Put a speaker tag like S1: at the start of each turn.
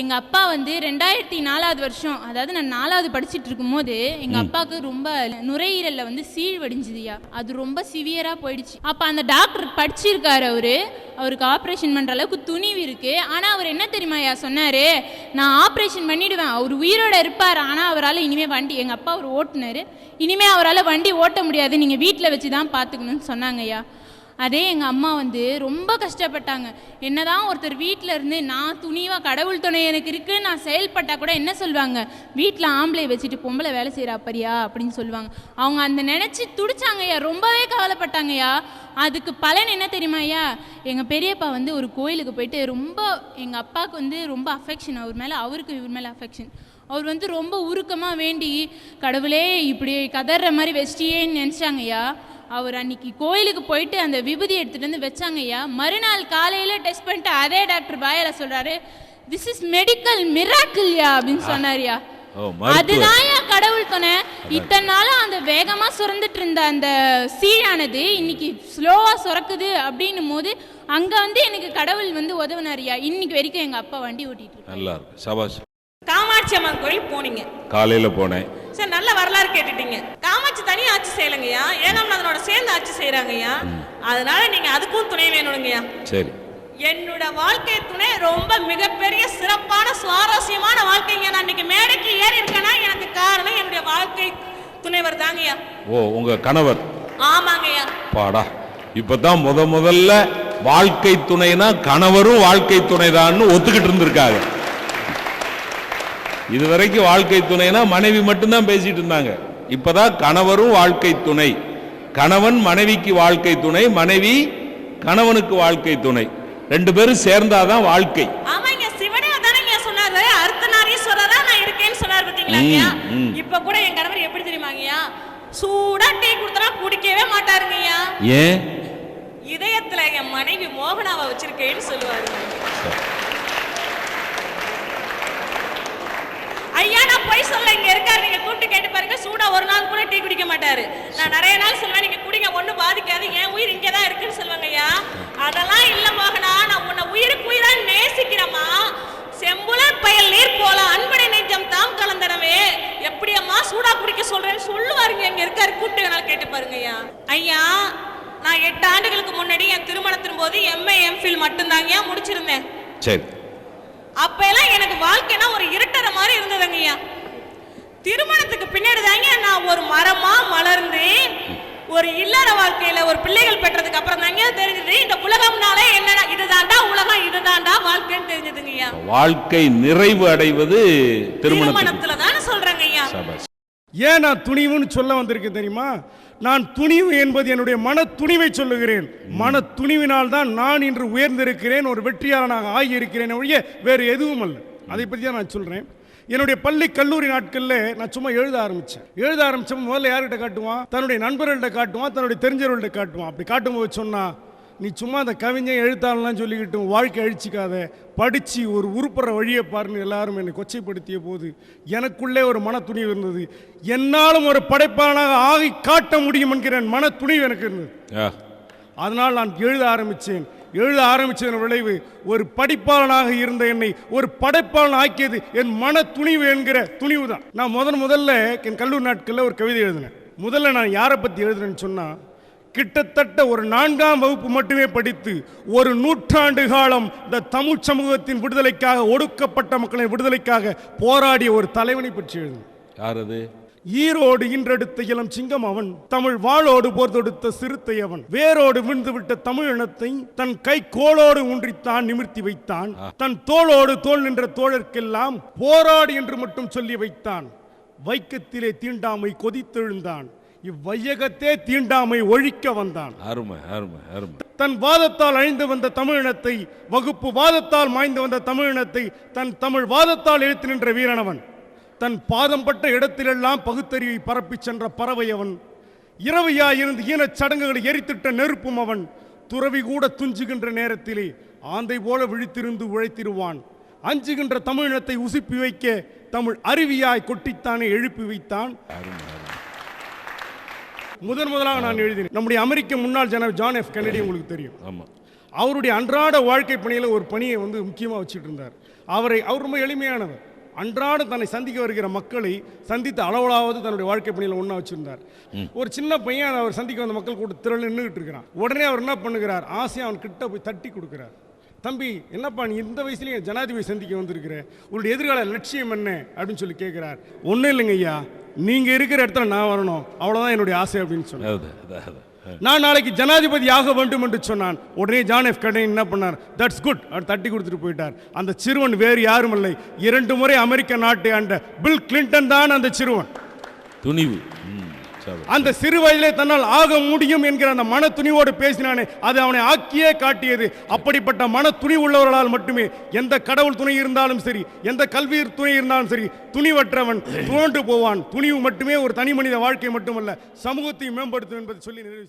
S1: எங்க அப்பா வந்து ரெண்டாயிரத்தி நாலாவது வருஷம் அதாவது நான் நாலாவது படிச்சிட்டு இருக்கும்போது எங்க அப்பாவுக்கு ரொம்ப நுரையீரல்ல வந்து சீழ் வடிஞ்சுதுயா அது ரொம்ப சிவியரா போயிடுச்சு. அப்ப அந்த டாக்டர் படிச்சிருக்காரு அவரு. அவருக்கு ஆப்ரேஷன் பண்ற அளவுக்கு துணிவு இருக்கு. ஆனா அவர் என்ன தெரியுமாயா சொன்னாரு? நான் ஆப்ரேஷன் பண்ணிடுவேன். அவர் உயிரோட இருப்பார். ஆனா அவரால் இனிமே வண்டி எங்க அப்பா அவர் ஓட்டுனாரு. இனிமே அவரால் வண்டி ஓட்ட முடியாது. நீங்க வீட்டில் வச்சு தான் பார்த்துக்கணும்னு சொன்னாங்கய்யா. அதே எங்கள் அம்மா வந்து ரொம்ப கஷ்டப்பட்டாங்க. என்னதான் ஒருத்தர் வீட்டில் இருந்து நான் துணிவாக கடவுள் துணை எனக்கு இருக்குது நான் செயல்பட்டால் கூட என்ன சொல்லுவாங்க வீட்டில் ஆம்பளை வச்சுட்டு பொம்பளை வேலை செய்கிறா அப்பரியா அப்படின்னு சொல்லுவாங்க அவங்க அந்த நினச்சி துடிச்சாங்கய்யா. ரொம்பவே கவலைப்பட்டாங்கய்யா. அதுக்கு பலன் என்ன தெரியுமா ஐயா? எங்கள் பெரியப்பா வந்து ஒரு கோயிலுக்கு போயிட்டு ரொம்ப எங்கள் அப்பாவுக்கு வந்து ரொம்ப அஃபெக்ஷன் அவர் மேலே அவருக்கு இவர் மேலே அஃபெக்ஷன் அவர் வந்து ரொம்ப உருக்கமாக வேண்டி கடவுளே இப்படி கதற மாதிரி வச்சிட்டியேன்னு நினச்சாங்கய்யா. அவர் அன்னைக்கு கோயிலுக்கு போயிட்டு அந்த விபூதி எடுத்துட்டு வந்து வச்சாங்கய்யா மறுநாள் காலையில் டெஸ்ட் பண்ணிட்டு அதே டாக்டர் பாயால சொல்கிறாரு திஸ் இஸ் மெடிக்கல் மிராக்கிள்யா அப்படின்னு சொன்னார்யா அதுதான்யா கடவுள் துணை இத்தனை நாளும் அந்த வேகமா சுரந்துட்டு இருந்த அந்த சீழானது இன்னைக்கு ஸ்லோவா சுரக்குது அப்படின்னும் போது அங்க வந்து எனக்கு கடவுள் வந்து உதவுனாரியா இன்னைக்கு வரைக்கும் எங்க அப்பா வண்டி ஓட்டிட்டு.
S2: நல்லா இருக்கு. சபாஷ்.
S3: காமாட்சி அம்மன் கோயில் போனீங்க.
S2: காலையில போனேன்.
S3: சரி நல்ல வரலாறு கேட்டுட்டீங்க. தனியா ஆட்சி செய்யலைங்கய்யா. ஏனாம் அதனோட சேர்ந்து ஆட்சி செய்யறாங்கய்யா. அதனால நீங்க அதுக்கும் துணை வேணுங்கய்யா.
S2: சரி.
S3: என்னோட வாழ்க்கை துணை ரொம்ப மிகப்பெரிய சிறப்பான சுவாரஸ்யமான வாழ்க்கைங்க நான் இன்னைக்கு மேடைக்கு ஏறி இருக்கேன்னா எனக்கு காரணம் என்னுடைய வாழ்க்கை துணைவர் தாங்கய்யா.
S2: ஓ உங்க கணவர்.
S3: ஆமாங்கய்யா.
S2: பாடா. இப்பதான் முத முதல்ல வாழ்க்கை துணைனா கணவரும் வாழ்க்கை துணைதான்னு ஒத்துக்கிட்டு இருந்திருக்காங்க. இதுவரைக்கும் வாழ்க்கை துணைனா மனைவி மட்டும்தான் பேசிட்டு இருந்தாங்க. இப்பதான் கணவரும் வாழ்க்கை துணை. கணவன் மனைவிக்கு வாழ்க்கை துணை மனைவி கணவனுக்கு வாழ்க்கை துணை. ரெண்டு பேரும் சேர்ந்தாதான் வாழ்க்கை.
S3: இப்ப கூட என் கணவர் எப்படி தெரியுமாங்கய்யா சூடா டீ கொடுத்தா குடிக்கவே மாட்டாருங்கய்யா
S2: ஏன்?
S3: இதயத்துல என் மனைவி மோகனாவை வச்சிருக்கேன்னு சொல்லுவாரு ஐயா நான் போய் சொல்ல இங்க இருக்காரு. நீங்க கூப்பிட்டு கேட்டு பாருங்க. சூடா ஒரு நாள் கூட டீ குடிக்க மாட்டாரு. நான் நிறைய நாள் சொல்லுவேன் நீங்க குடிங்க ஒண்ணு பாதிக்காது. என் உயிர் இங்கே தான் இருக்குன்னு சொல்லுவாங்க ஐயா. அதெல்லாம் இல்ல மோகனா நான் உன்னை உயிருக்கு உயிரா நேசிக்கிறேம்மா. செம்புல பயல் நீர் போல அன்பனை நெஞ்சம் தாம் கலந்தனவே. எப்படியம்மா சூடா குடிக்க சொல்றேன்னு சொல்லுவாருங்க இங்க இருக்காரு. கூப்பிட்டு வேணாலும் கேட்டு பாருங்க ஐயா. ஐயா நான் எட்டு ஆண்டுகளுக்கு முன்னாடி என் திருமணத்தின் போது எம்ஏ எம்ஃபில் மட்டும்தாங்க முடிச்சிருந்தேன்.
S2: சரி.
S3: அப்ப எல்லாம் எனக்கு வாழ்க்கைனா ஒரு இருட்டற மாதிரி இருந்ததுங்க ஐயா திருமணத்துக்கு பின்னாடி தாங்க நான் ஒரு மரமா மலர்ந்து ஒரு இல்லற வாழ்க்கையில ஒரு பிள்ளைகள் பெற்றதுக்கு அப்புறம் தாங்க தெரிஞ்சது இந்த உலகம்னாலே என்னடா இதுதான்டா உலகம் இதுதான்டா வாழ்க்கைன்னு தெரிஞ்சதுங்க ஐயா
S2: வாழ்க்கை நிறைவு அடைவது
S3: திருமணத்துல தானே சொல்றேங்க ஐயா
S2: சபாஷ்.
S4: ஏன் நான் துணிவுன்னு சொல்ல வந்திருக்கேன் தெரியுமா? நான் துணிவு என்பது என்னுடைய மன துணிவை சொல்லுகிறேன். மன துணிவினால் தான் நான் இன்று உயர்ந்திருக்கிறேன் ஒரு வெற்றியாளனாக ஆகியிருக்கிறேன் ஒழிய வேறு எதுவும் அல்ல அதை பற்றி தான் நான் சொல்கிறேன் என்னுடைய பள்ளி கல்லூரி நாட்களில் நான் சும்மா எழுத ஆரம்பித்தேன் எழுத ஆரம்பித்தோம் முதல்ல யார்கிட்ட காட்டுவான்? தன்னுடைய நண்பர்கள்ட்ட காட்டுவான் தன்னுடைய தெரிஞ்சவர்கள்ட்ட காட்டுவான். அப்படி காட்டும்போது சொன்னால் நீ சும்மா அந்த கவிஞன் எழுத்தாளர்லாம் சொல்லிக்கிட்டு உன் வாழ்க்கை அழிச்சிக்காத. படித்து ஒரு உருப்புற வழியை பாருன்னு எல்லாரும் என்னை கொச்சைப்படுத்திய போது. எனக்குள்ளே ஒரு மன துணிவு இருந்தது. என்னாலும் ஒரு படைப்பாளனாக ஆகி காட்ட முடியும் என்கிற மன துணிவு எனக்கு இருந்தது. அதனால் நான் எழுத ஆரம்பித்தேன் எழுத ஆரம்பித்ததன் விளைவு ஒரு படிப்பாளனாக இருந்த என்னை ஒரு படைப்பாளன் ஆக்கியது என் மன துணிவு என்கிற துணிவு தான் நான் முதன் முதல்ல என் கல்லூரி நாட்களில் ஒரு கவிதை எழுதினேன். முதல்ல நான் யாரை பற்றி எழுதுனேன்னு சொன்னால் கிட்டத்தட்ட ஒரு நான்காம் வகுப்பு மட்டுமே படித்து ஒரு நூற்றாண்டு காலம் இந்த தமிழ் சமூகத்தின் விடுதலைக்காக ஒடுக்கப்பட்ட மக்களின் விடுதலைக்காக போராடிய ஒரு தலைவனை பற்றி
S2: யார் அது?
S4: ஈரோடு இன்றெடுத்த இளம் சிங்கம் அவன் தமிழ் வாளோடு போர் தொடுத்த சிறுத்தை அவன். வேரோடு விழுந்து விட்ட தமிழ் இனத்தை தன் கை கோளோடு ஊன்றித்தான் நிமிர்த்தி வைத்தான். தன் தோளோடு தோள் நின்ற தோழர்க்கெல்லாம் போராடு என்று மட்டும் சொல்லி வைத்தான். வைக்கத்திலே தீண்டாமை கொதித்தெழுந்தான். இவ்வையகத்தே தீண்டாமை ஒழிக்க வந்தான்.
S2: அருமை அருமை அருமை.
S4: தன் வாதத்தால் அழிந்து வந்த தமிழினத்தை வகுப்பு வாதத்தால் மாய்ந்து வந்த தமிழினத்தை தன் தமிழ் வாதத்தால் இழுத்து நின்ற வீரனவன் தன் பாதம் பட்ட இடத்திலெல்லாம் பகுத்தறிவை பரப்பிச் சென்ற பறவை அவன் இரவையாயிருந்து ஈனச் சடங்குகளை எரித்திட்ட நெருப்பும் அவன் துறவி கூட துஞ்சுகின்ற நேரத்திலே ஆந்தை போல விழித்திருந்து உழைத்திருவான். அஞ்சுகின்ற தமிழினத்தை உசுப்பி வைக்க தமிழ் அருவியாய் கொட்டித்தானே எழுப்பி வைத்தான். முதன் முதலாக நான் எழுதினேன். நம்முடைய அமெரிக்க முன்னாள் ஜனாப் ஜான் எஃப் கென்னடி உங்களுக்கு தெரியும்.
S2: ஆமா.
S4: அவருடைய அன்றாட வாழ்க்கை பணியில் ஒரு பணியை வந்து முக்கியமாக வச்சுட்டு இருந்தார். அவரை அவர் ரொம்ப எளிமையானவர். அன்றாடம் தன்னை சந்திக்க வருகிற மக்களை சந்தித்து அளவலாவது தன்னுடைய வாழ்க்கை பணியில் ஒன்றா வச்சிருந்தார். ஒரு சின்ன பையன் அவர் சந்திக்க வந்த மக்கள் கூட திரள் நின்றுட்டு இருக்கிறான். உடனே அவர் என்ன பண்ணுகிறார்? ஆசையாக அவன் கிட்ட போய் தட்டி கொடுக்கிறார். தம்பி என்னப்பா நீ இந்த வயசுலயே ஜனாதிபதி சந்திக்க வந்திருக்கிற? உங்களுடைய எதிர்கால லட்சியம் என்ன? அப்படின்னு சொல்லி கேட்கிறார். ஒன்றும் இல்லைங்க ஐயா. நீங்க இருக்கிற இடத்துல நான் வரணும். அவ்வளவுதான் என்னுடைய ஆசை அப்படின்னு
S2: அதான்.
S4: நான் நாளைக்கு ஜனாதிபதி ஆக வேண்டும் என்று சொன்னான். உடனே ஜான் எஃப் கடன் என்ன பண்ணார்? தட்ஸ் குட் அவர் தட்டி கொடுத்துட்டு போயிட்டார். அந்த சிறுவன் வேறு யாரும் இல்லை. இரண்டு முறை அமெரிக்க நாட்டை ஆண்ட பில் கிளின்டன் தான் அந்த சிறுவன்.
S2: துணிவு.
S4: அந்த சிறு வயதிலே தன்னால் ஆக முடியும் என்கிற அந்த மன துணிவோடு பேசினானே அது அவனை ஆக்கியே காட்டியது. அப்படிப்பட்ட மன துணி உள்ளவர்களால் மட்டுமே எந்த கடவுள் துணை இருந்தாலும் சரி எந்த கல்வி துணை இருந்தாலும் சரி துணிவற்றவன் துவண்டு போவான். துணிவு மட்டுமே ஒரு தனி மனித வாழ்க்கை மட்டுமல்ல சமூகத்தை மேம்படுத்தும் என்பதை சொல்லி நிறைவு